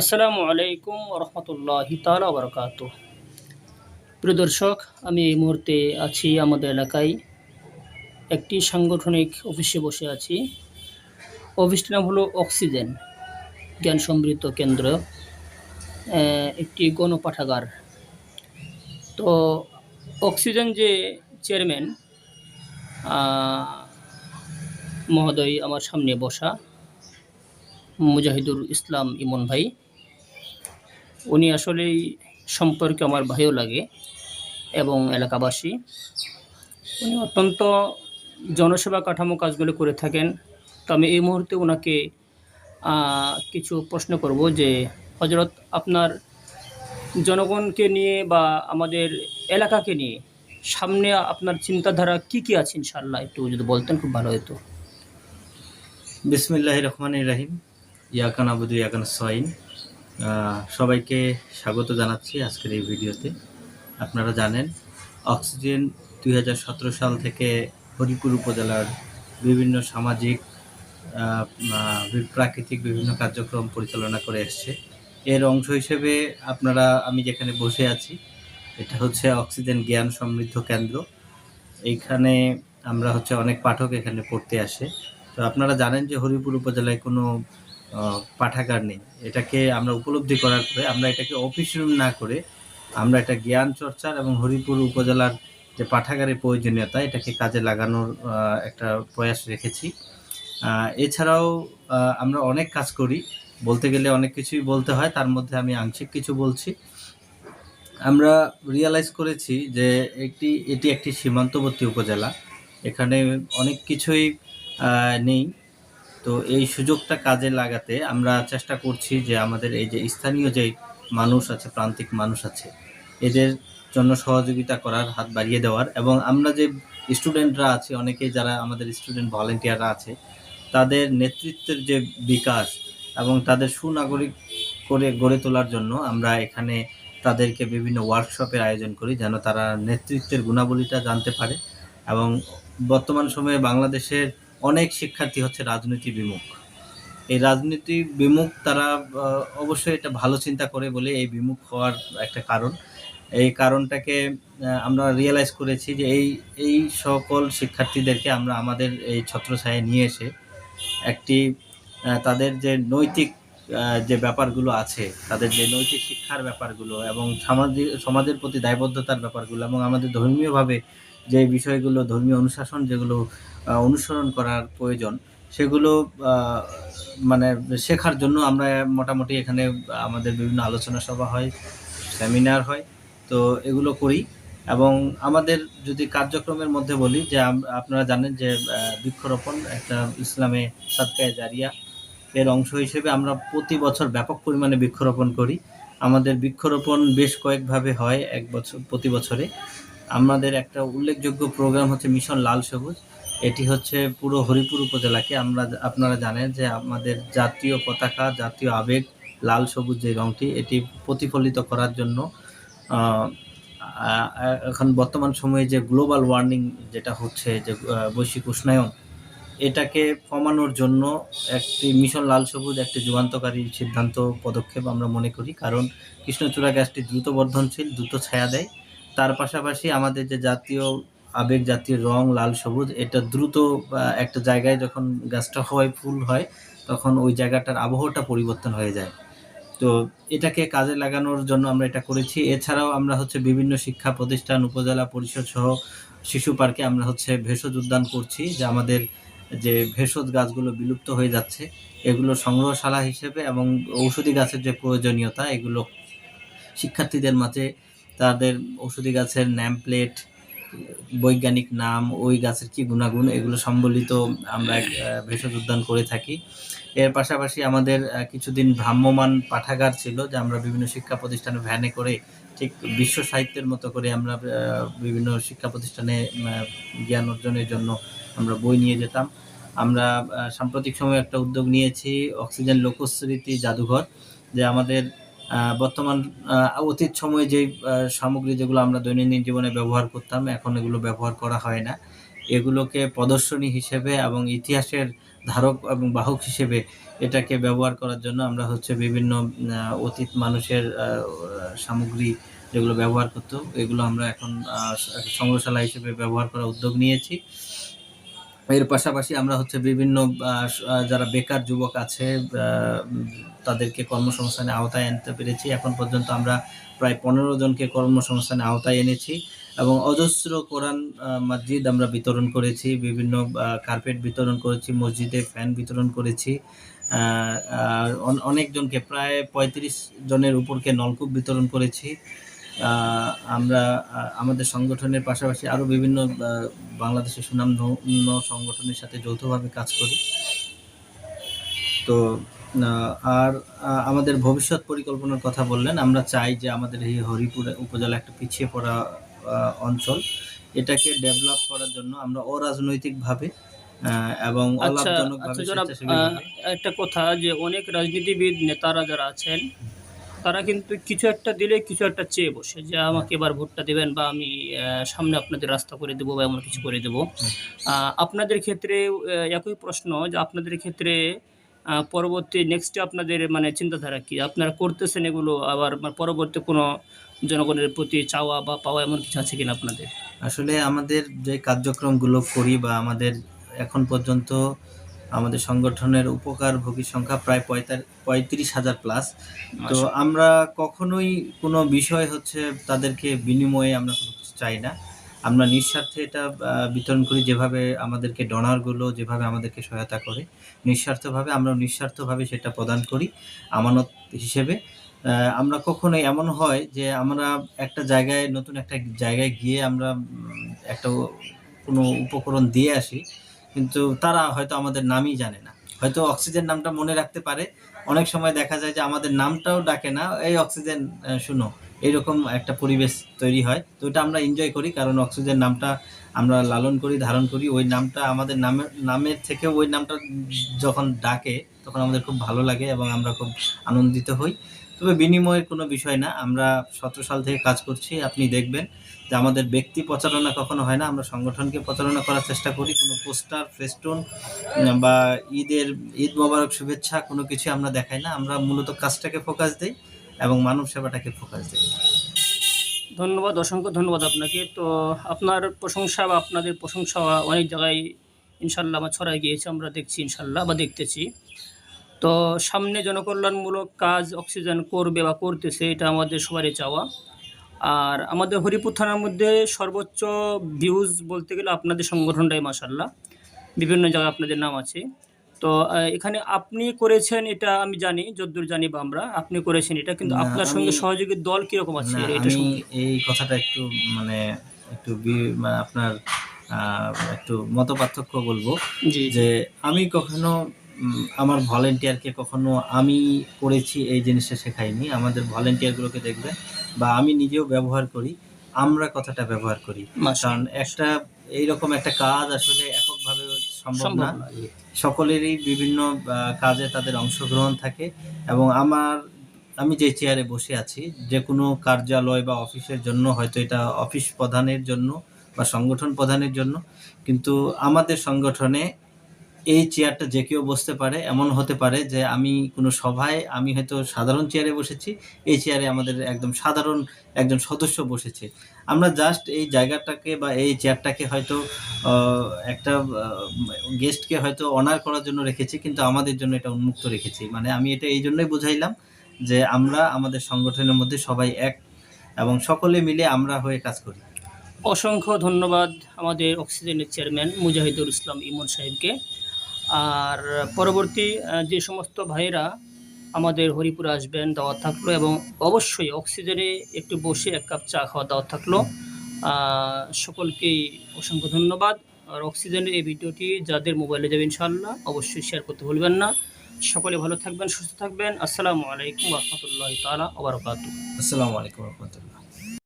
আসসালামু আলাইকুম রহমতুল্লাহ তালা বরকাত প্রিয় দর্শক, আমি এই মুহূর্তে আছি আমাদের এলাকায়। একটি সাংগঠনিক অফিসে বসে আছি। অফিসটির নাম হলো অক্সিজেন জ্ঞান সমৃদ্ধ কেন্দ্র একটি গণপাঠাগার। তো অক্সিজেন যে চেয়ারম্যান মহোদয় আমার সামনে বসা, মুজাহিদুল ইসলাম ইমন ভাই। উনি আসলেই সম্পর্কে আমার ভাইও লাগে এবং এলাকাবাসী। উনি অত্যন্ত জনসেবা কাঠামো কাজগুলো করে থাকেন। তো আমি এই মুহূর্তে ওনাকে কিছু প্রশ্ন করব যে হজরত আপনার জনগণকে নিয়ে বা আমাদের এলাকাকে নিয়ে সামনে আপনার চিন্তাধারা কি কি আছে ইনশাল্লাহ একটু যদি বলতেন খুব ভালো হতো। বিসমিল্লাহ রহমান রাহিম। ইয়াকান আবুদু, ইয়াকান সাইন। সবাইকে স্বাগত জানাচ্ছি আজকের এই ভিডিওতে। আপনারা জানেন, অক্সিজেন দুই হাজার সতেরো সাল থেকে হরিপুর উপজেলার বিভিন্ন সামাজিক প্রাকৃতিক বিভিন্ন কার্যক্রম পরিচালনা করে এসছে। এর অংশ হিসেবে আপনারা, আমি যেখানে বসে আছি, এটা হচ্ছে অক্সিজেন জ্ঞান সমৃদ্ধ কেন্দ্র। এইখানে আমরা হচ্ছে অনেক পাঠক এখানে পড়তে আসে। তো আপনারা জানেন যে হরিপুর উপজেলায় কোনো পাঠাগার নেই। এটাকে আমরা উপলব্ধি করার পরে আমরা এটাকে অফিস রুম না করে আমরা এটা জ্ঞান চর্চার এবং হরিপুর উপজেলার যে পাঠাগারের প্রয়োজনীয়তা, এটাকে কাজে লাগানোর একটা প্রয়াস রেখেছি। এছাড়াও আমরা অনেক কাজ করি। বলতে গেলে অনেক কিছুই বলতে হয়, তার মধ্যে আমি আংশিক কিছু বলছি। আমরা রিয়ালাইজ করেছি যে একটি, এটি একটি সীমান্তবর্তী উপজেলা। এখানে অনেক কিছুই নেই। তো এই সুযোগটা কাজে লাগাতে আমরা চেষ্টা করছি যে আমাদের এই যে স্থানীয় যে মানুষ আছে, প্রান্তিক মানুষ আছে, এদের জন্য সহযোগিতা করার হাত বাড়িয়ে দেওয়ার এবং আমরা যে স্টুডেন্টরা আছি, অনেকেই যারা আমাদের স্টুডেন্ট ভলেন্টিয়াররা আছে, তাদের নেতৃত্বের যে বিকাশ এবং তাদের সুনাগরিক করে গড়ে তোলার জন্য আমরা এখানে তাদেরকে বিভিন্ন ওয়ার্কশপের আয়োজন করি যেন তারা নেতৃত্বের গুণাবলীটা জানতে পারে এবং বর্তমান সময়ে বাংলাদেশের অনেক শিক্ষার্থী হচ্ছে রাজনীতি বিমুখ। এই রাজনীতি বিমুখ তারা অবশ্যই এটা ভালো চিন্তা করে বলে এই বিমুখ হওয়ার একটা কারণ। এই কারণটাকে আমরা রিয়েলাইজ করেছি যে এই এই সকল শিক্ষার্থীদেরকে আমরা আমাদের এই ছত্রছায়ায় নিয়ে এসে একটি তাদের যে নৈতিক যে ব্যাপারগুলো আছে, তাদের যে নৈতিক শিক্ষার ব্যাপারগুলো এবং সামাজিক সমাজের প্রতি দায়বদ্ধতার ব্যাপারগুলো এবং আমাদের ধর্মীয়ভাবে যে বিষয়গুলো ধর্মীয় অনুশাসন যেগুলো অনুসরণ করার প্রয়োজন, সেগুলো মানে শেখার জন্য আমরা মোটামুটি এখানে আমাদের বিভিন্ন আলোচনা সভা হয়, সেমিনার হয়, তো এগুলো করি। এবং আমাদের যদি কার্যক্রমের মধ্যে বলি যে আপনারা জানেন যে বৃক্ষরোপণ একটা ইসলামে সাদকায় জারিয়া এর অংশ হিসেবে আমরা প্রতি বছর ব্যাপক পরিমাণে বৃক্ষরোপণ করি। আমাদের বৃক্ষরোপণ বেশ কয়েকভাবে হয় এক বছর, প্রতি বছরে। আমাদের একটা উল্লেখযোগ্য প্রোগ্রাম হচ্ছে মিশন লাল সবুজ এটি হচ্ছে পুরো হরিপুর উপজেলাকে আমরা আপনারা জানেন যে আমাদের জাতীয় পতাকা, জাতীয় আবেগ, লাল সবুজ যে রংটি, এটি প্রতিফলিত করার জন্য এখন বর্তমান সময়ে যে গ্লোবাল ওয়ার্মিং যেটা হচ্ছে যে বৈশ্বিক উষ্ণায়ন, এটাকে কমানোর জন্য একটি মিশন লাল সবুজ একটি যুগান্তকারী সিদ্ধান্ত পদক্ষেপ আমরা মনে করি। কারণ কৃষ্ণচূড়া গ্যাসটি দ্রুত বর্ধনশীল, দ্রুত ছায়া দেয়। তার পাশাপাশি আমাদের যে জাতীয় আবেগ, জাতীয় রং, লাল, সবুজ, এটা দ্রুত একটা জায়গায় যখন গাছটা হয়, ফুল হয়, তখন ওই জায়গাটার আবহাওয়াটা পরিবর্তন হয়ে যায়। তো এটাকে কাজে লাগানোর জন্য আমরা এটা করেছি। এছাড়াও আমরা হচ্ছে বিভিন্ন শিক্ষা প্রতিষ্ঠান, উপজেলা পরিষদ সহ শিশু পার্কে আমরা হচ্ছে ভেষজ উদ্যান করছি, যে আমাদের যে ভেষজ গাছগুলো বিলুপ্ত হয়ে যাচ্ছে, এগুলো সংগ্রহশালা হিসেবে এবং ঔষধি গাছের যে প্রয়োজনীয়তা, এগুলো শিক্ষার্থীদের মাঝে তাদের ঔষধি গাছের ন্যাম প্লেট বৈজ্ঞানিক নাম, ওই গাছের কি গুণাগুণ, এগুলো সম্বলিত আমরা ভেষজ উদ্যান করে থাকি। এর পাশাপাশি আমাদের কিছুদিন ভ্রাম্যমান পাঠাগার ছিল, যে আমরা বিভিন্ন শিক্ষা প্রতিষ্ঠানে ভ্যানে করে ঠিক বিশ্ব সাহিত্যের মতো করে আমরা বিভিন্ন শিক্ষা প্রতিষ্ঠানে জ্ঞান অর্জনের জন্য আমরা বই নিয়ে যেতাম। আমরা সাম্প্রতিক সময়ে একটা উদ্যোগ নিয়েছি, অক্সিজেন লোকস্মৃতি জাদুঘর, যে আমাদের বর্তমান অতীত সময়ে যে সামগ্রী যেগুলো আমরা দৈনন্দিন জীবনে ব্যবহার করতাম, এখন এগুলো ব্যবহার করা হয় না। এগুলোকে প্রদর্শনী হিসেবে এবং ইতিহাসের ধারক এবং বাহক হিসেবে এটাকে ব্যবহার করার জন্য আমরা হচ্ছে বিভিন্ন অতীত মানুষের সামগ্রী যেগুলো ব্যবহার করতো, এগুলো আমরা এখন সংগ্রহশালা হিসেবে ব্যবহার করার উদ্যোগ নিয়েছি। এর পাশাপাশি আমরা হচ্ছে বিভিন্ন যারা বেকার যুবক আছে তাদেরকে কর্মসংস্থানে আওতায় আনতে পেরেছি। এখন পর্যন্ত আমরা প্রায় পনেরো জনকে কর্মসংস্থানে আওতায় এনেছি এবং অজস্র কোরআন মসজিদ আমরা বিতরণ করেছি, বিভিন্ন কার্পেট বিতরণ করেছি, মসজিদে ফ্যান বিতরণ করেছি আর অনেকজনকে প্রায় পঁয়ত্রিশ জনের উপরকে নলকূপ বিতরণ করেছি। আমরা আমাদের সংগঠনের পাশাপাশি আরও বিভিন্ন বাংলাদেশের সুনামধন্য সংগঠনের সাথে যৌথভাবে কাজ করি। তো আর আমাদের ভবিষ্যৎ পরিকল্পনার কথা বললেন আমরা চাই যে আমাদের এই হরিপুর উপজেলা একটা পিছিয়ে পড়া অঞ্চল। এটাকে ডেভেলপ করার জন্য আমরা অরাজনৈতিকভাবে এবং আচ্ছা আচ্ছা একটা কথা যে অনেক রাজনীতিবিদ নেতারা যারা আছেন তারা কিন্তু কিছু একটা দিলে কিছু একটা চেয়ে বসে যে আমাকে এবার ভোটটা দেবেন বা আমি সামনে আপনাদের রাস্তা করে দেবো বা এমন কিছু করে দেবো। আপনাদের ক্ষেত্রে একই প্রশ্ন যে আপনাদের ক্ষেত্রে পরবর্তী নেক্সটে আপনাদের মানে চিন্তাধারা কি? আপনারা করতেছেন এগুলো আবার মানে পরবর্তী কোনো জনগণের প্রতি চাওয়া বা পাওয়া এমন কিছু আছে কিনা আপনাদের? আসলে আমাদের যে কার্যক্রমগুলো করি বা আমাদের এখন পর্যন্ত আমাদের সংগঠনের উপকারভোগীর সংখ্যা প্রায় পঁয়তার- পঁয়ত্রিশ হাজার প্লাস তো আমরা কখনোই কোনো বিষয় হচ্ছে তাদেরকে বিনিময়ে আমরা কোনো কিছু চাই না। আমরা নিঃস্বার্থে এটা বিতরণ করি যেভাবে আমাদেরকে ডোনারগুলো যেভাবে আমাদেরকে সহায়তা করে। নিঃস্বার্থভাবে আমরা নিঃস্বার্থভাবে সেটা প্রদান করি আমানত হিসেবে। আমরা কখনোই এমন হয় যে আমরা একটা জায়গায় নতুন একটা জায়গায় গিয়ে আমরা একটা কোনো উপকরণ দিয়ে আসি কিন্তু তারা হয়তো আমাদের নামই জানে না। হয়তো অক্সিজেন নামটা মনে রাখতে পারে। অনেক সময় দেখা যায় যে আমাদের নামটাও ডাকে না, এই অক্সিজেন শুনো। এইরকম একটা পরিবেশ তৈরি হয়। তো এটা আমরা এনজয় করি, কারণ অক্সিজেন নামটা আমরা লালন করি, ধারণ করি। ওই নামটা আমাদের নামের নামের থেকে ওই নামটা যখন ডাকে, তখন আমাদের খুব ভালো লাগে এবং আমরা খুব আনন্দিত হই। তবে বিনিময়ের কোনো বিষয় না। আমরা সতেরো সাল থেকে কাজ করছি, আপনি দেখবেন যে আমাদের ব্যক্তি প্রচারণা কখনো হয় না। আমরা সংগঠনকে প্রচারণা করার চেষ্টা করি। কোনো পোস্টার, ফেস্টুন বা ঈদের, ঈদ মোবারক শুভেচ্ছা কোনো কিছু আমরা দেখাই না। আমরা মূলত কাজটাকে ফোকাস দিই এবং মানব সেবাটাকে ফোকাস দিই। ধন্যবাদ, অসংখ্য ধন্যবাদ আপনাকে। তো আপনার প্রশংসা বা আপনাদের প্রশংসা অনেক জায়গায় ইনশাল্লাহ আমার ছড়াই গিয়েছে। আমরা দেখছি ইনশাল্লাহ বা দেখতেছি। তো সামনে জনকল্যাণমূলক কাজ অক্সিজেন করবে বা করতেছে এটা আমাদের সবারই চাওয়া। আর আমাদের হরিপুর থানার মধ্যে সর্বোচ্চ ভিউজ বলতে গেলে আপনাদের সংগঠনটাই মাসাল্লাহ বিভিন্ন জায়গায় আপনাদের নাম আছে। তো এখানে আপনি করেছেন এটা আমি জানি যদ্দূর জানি বা আমরা আপনি করেছেন এটা কিন্তু আপনার সঙ্গে সহযোগী দল কীরকম আছে? এটা এই কথাটা একটু মানে একটু মানে আপনার একটু মত পার্থক্য বলব যে আমি কখনো আমার ভলেন্টিয়ারকে কখনো আমি করেছি এই জিনিসটা শেখাইনি। আমাদের ভলেন্টিয়ারগুলোকে দেখবে বা আমি নিজেও ব্যবহার করি আমরা কথাটা ব্যবহার করি। কারণ একটা এইরকম একটা কাজ আসলে এককভাবে সম্ভব না। না সকলেরই বিভিন্ন কাজে তাদের অংশগ্রহণ থাকে এবং আমার আমি যে চেয়ারে বসে আছি যে কোনো কার্যালয় বা অফিসের জন্য হয়তো এটা অফিস প্রধানের জন্য বা সংগঠন প্রধানের জন্য কিন্তু আমাদের সংগঠনে এই চেয়ারটা যে কেউ বসতে পারে এমন হতে পারে যে আমি কোনো সভায়, আমি হয়তো সাধারণ চেয়ারে বসেছি, এই চেয়ারে আমাদের একদম সাধারণ একজন সদস্য বসেছে। আমরা জাস্ট এই জায়গাটাকে বা এই চেয়ারটাকে হয়তো একটা গেস্টকে হয়তো অনার করার জন্য রেখেছি, কিন্তু আমাদের জন্য এটা উন্মুক্ত রেখেছি। মানে আমি এটা এই জন্যই বুঝাইলাম যে আমরা আমাদের সংগঠনের মধ্যে সবাই এক এবং সকলে মিলে আমরা হয়ে কাজ করি। অসংখ্য ধন্যবাদ আমাদের অক্সিজেনের চেয়ারম্যান মুজাহিদুল ইসলাম ইমন সাহেবকে। আর পরবর্তী যে সমস্ত ভাইয়েরা আমাদের হরিপুরে আসবেন, দাওয়াত থাকল এবং অবশ্যই অক্সিজেনে একটু বসে এক কাপ চা খাওয়া দাওয়াত থাকল। সকলকেই অসংখ্য ধন্যবাদ। আর অক্সিজেনের এই ভিডিওটি যাদের মোবাইলে যাবে ইনশাল্লাহ অবশ্যই শেয়ার করতে ভুলবেন না। সকলে ভালো থাকবেন, সুস্থ থাকবেন। আসসালামু আলাইকুম রহমতুল্লাহ তালা ওবরাকাতু আসসালামু আলাইকুম রহমতুল্লাহ।